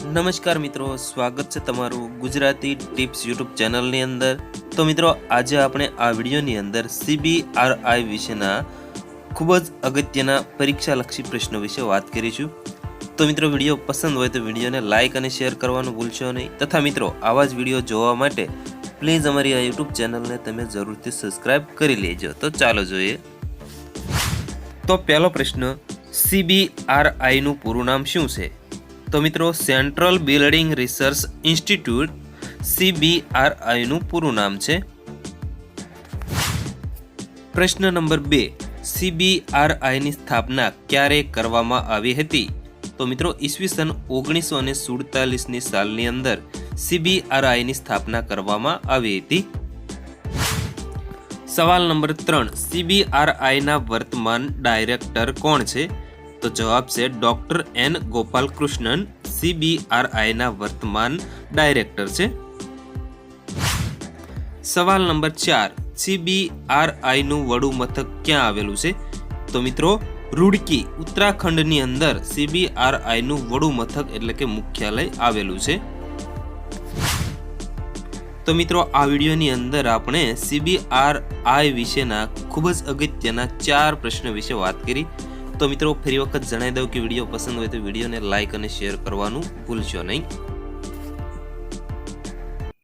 નમસ્કાર મિત્રો, સ્વાગત છે તમારું ગુજરાતી ટિપ્સ યુટ્યુબ ચેનલની અંદર. તો મિત્રો, આજે આપણે આ વિડીયોની અંદર સીબીઆરઆઈ વિશેના ખૂબ જ અગત્યના પરીક્ષાલક્ષી પ્રશ્નો વિશે વાત કરીશું. તો મિત્રો, વીડિયો પસંદ હોય તો વિડીયોને લાઇક અને શેર કરવાનું ભૂલશો નહીં. તથા મિત્રો, આવા જ વીડિયો જોવા માટે પ્લીઝ અમારી આ યુટ્યુબ ચેનલને તમે જરૂરથી સબસ્ક્રાઇબ કરી લેજો. તો ચાલો જોઈએ. તો પહેલો પ્રશ્ન સીબીઆરઆઈનું પૂરું નામ શું છે? તો મિત્રો સેન્ટ્રલ બિલ્ડિંગ રિસર્ચ ઇન્સ્ટિટ્યૂટ સીબીઆરઆઈનું પૂરું નામ છે. પ્રશ્ન નંબર બે સીબીઆરઆઈની સ્થાપના ક્યારે કરવામાં આવી હતી? તો મિત્રો ઈસવીસન ઓગણીસો અને સુડતાલીસની સાલની અંદર સીબીઆરઆઈની સ્થાપના કરવામાં આવી હતી. સવાલ નંબર ત્રણ સીબીઆરઆઈના વર્તમાન ડાયરેક્ટર કોણ છે? તો જવાબ છે ડોક્ટર એન ગોપાલકૃષ્ણન સીબીઆરઆઈના વર્તમાન ડાયરેક્ટર છે. સવાલ નંબર ચાર સીબીઆરઆઈનું વડું મથક ક્યાં આવેલું છે? તો મિત્રો, રૂડકી, ઉત્તરાખંડની અંદર સીબીઆરઆઈનું વડું મથક એટલે કે મુખ્યાલય આવેલું છે. તો મિત્રો, આ વિડીયોની અંદર આપણે સીબીઆરઆઈ વિશેના ખૂબ જ અગત્યના ચાર પ્રશ્નો વિશે વાત કરી. તો મિત્રો, ફરી વખત જણાવી દઉં કે વીડિયો પસંદ હોય તો વિડીયોને લાઇક અને શેર કરવાનું ભૂલશો નહીં.